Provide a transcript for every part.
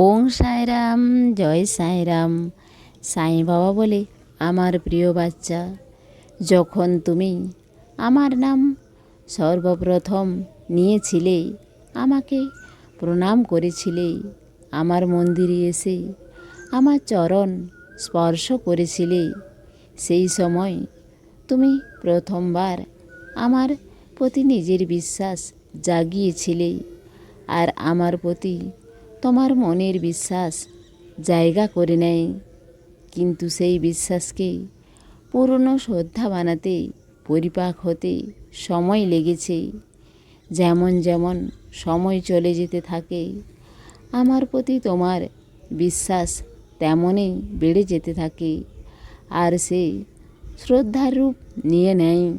ওং সাইরাম, জয় সাইরাম। সাই বাবা বলে, আমার প্রিয় বাচ্চা, যখন তুমি আমার নাম সর্বপ্রথম নিয়েছিলে, আমাকে প্রণাম করেছিলে, আমার মন্দিরে এসে আমার চরণ স্পর্শ করেছিলে, সেই সময় তুমি প্রথমবার আমার প্রতি নিজের বিশ্বাস জাগিয়েছিলে, আর আমার প্রতি তোমার মনের বিশ্বাস জায়গা করে নেয়। কিন্তু সেই বিশ্বাসকে পুরনো শ্রদ্ধা বানাতে, পরিপাক হতে সময় লেগেছে। যেমন যেমন সময় চলে যেতে থাকে, আমার প্রতি তোমার বিশ্বাস তেমনই বেড়ে যেতে থাকে, আর সে শ্রদ্ধার রূপ নিয়ে নেয়।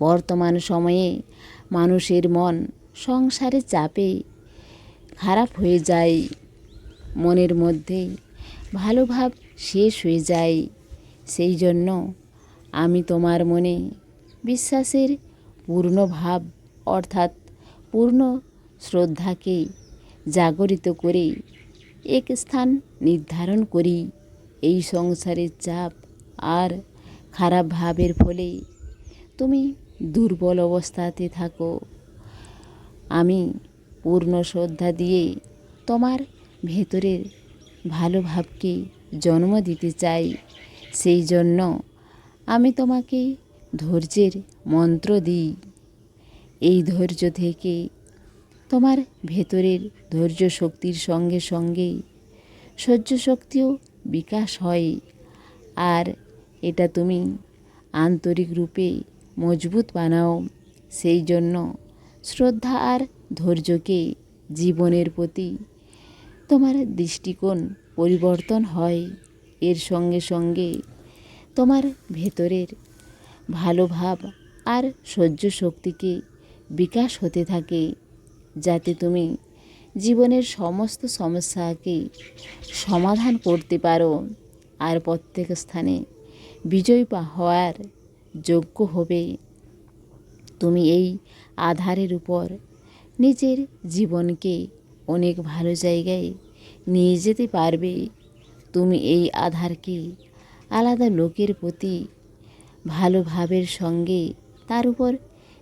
বর্তমান সময়ে মানুষের মন সংসারে চাপে খারাপ হয়ে যায়। মনের মধ্যে ভালো ভাব শেষ হয়ে যায়। সেই জন্য আমি তোমার মনে বিশ্বাসের পূর্ণ ভাব অর্থাৎ পূর্ণ শ্রদ্ধাকে জাগরিত করে এক স্থান নির্ধারণ করি। এই সংসারের চাপ আর খারাপ ভাবের ফলে তুমি দুর্বল অবস্থাতে থাকো। আমি পূর্ণ শ্রদ্ধা দিয়ে তোমার ভেতরের ভালো ভাবকে জন্ম দিতে চাই। সেই জন্য আমি তোমাকে ধৈর্যের মন্ত্র দিই। এই ধৈর্য থেকে তোমার ভেতরের ধৈর্য শক্তির সঙ্গে সঙ্গে সহ্য শক্তিও বিকাশ হয়। আর এটা তুমি আন্তরিক রূপে মজবুত বানাও। সেই জন্য শ্রদ্ধা আর ধৈর্যকে জীবনের প্রতি তোমার দৃষ্টিকোণ পরিবর্তন হয়। এর সঙ্গে সঙ্গে তোমার ভেতরের ভালো ভাব আর সহ্য শক্তিকে বিকাশ হতে থাকে, যাতে তুমি জীবনের সমস্ত সমস্যাকে সমাধান করতে পারো আর প্রত্যেক স্থানে বিজয় হওয়ার যোগ্য হবে। তুমি এই আধারের উপর নিজের জীবনকে অনেক ভালো জায়গায় নিয়ে যেতে পারবে। তুমি এই আধারকে আলাদা লোকের প্রতি ভালো ভাবের সঙ্গে তার উপর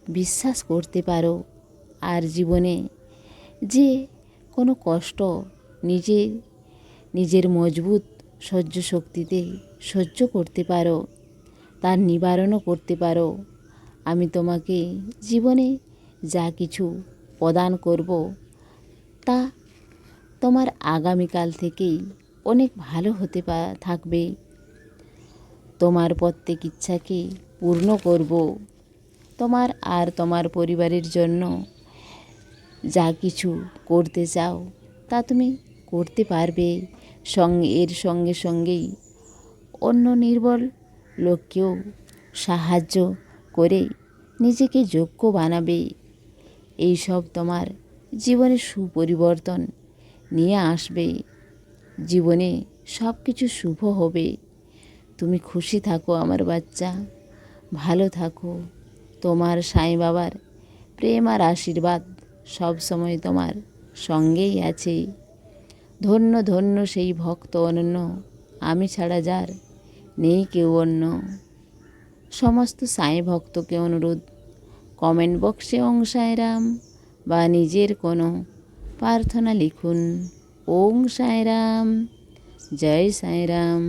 বিশ্বাস করতে পারো। আর জীবনে যে কোনো কষ্ট নিজে, নিজের মজবুত সহ্য শক্তিতে সহ্য করতে পারো তার নিবারণও করতে পারো। আমি তোমাকে জীবনে যা কিছু প্রদান করব, তা তোমার আগামীকাল থেকেই অনেক ভালো হতে থাকবে। তোমার প্রত্যেক ইচ্ছাকে পূর্ণ করব। তোমার আর তোমার পরিবারের জন্য যা কিছু করতে চাও, তা তুমি করতে পারবে। সঙ্গে, এর সঙ্গে সঙ্গেই অন্য নির্বল লোককেও সাহায্য করে নিজেকে যোগ্য বানাবে। এই সব তোমার জীবনে সুপরিবর্তন নিয়ে আসবে। জীবনে সব কিছু শুভ হবে। তুমি খুশি থাকো আমার বাচ্চা, ভালো থাকো। তোমার সাই বাবার প্রেম আর আশীর্বাদ সব সময় তোমার সঙ্গেই আছে। ধন্য ধন্য সেই ভক্ত অনন্য, আমি ছাড়া যার নেই কেউ অন্য। সমস্ত সাই ভক্তকে অনুরোধ কমেন্ট বক্সে ওং সায়রাম বা নিজের কোনো প্রার্থনা লিখুন। ওং সাইরাম জয় সাইরাম।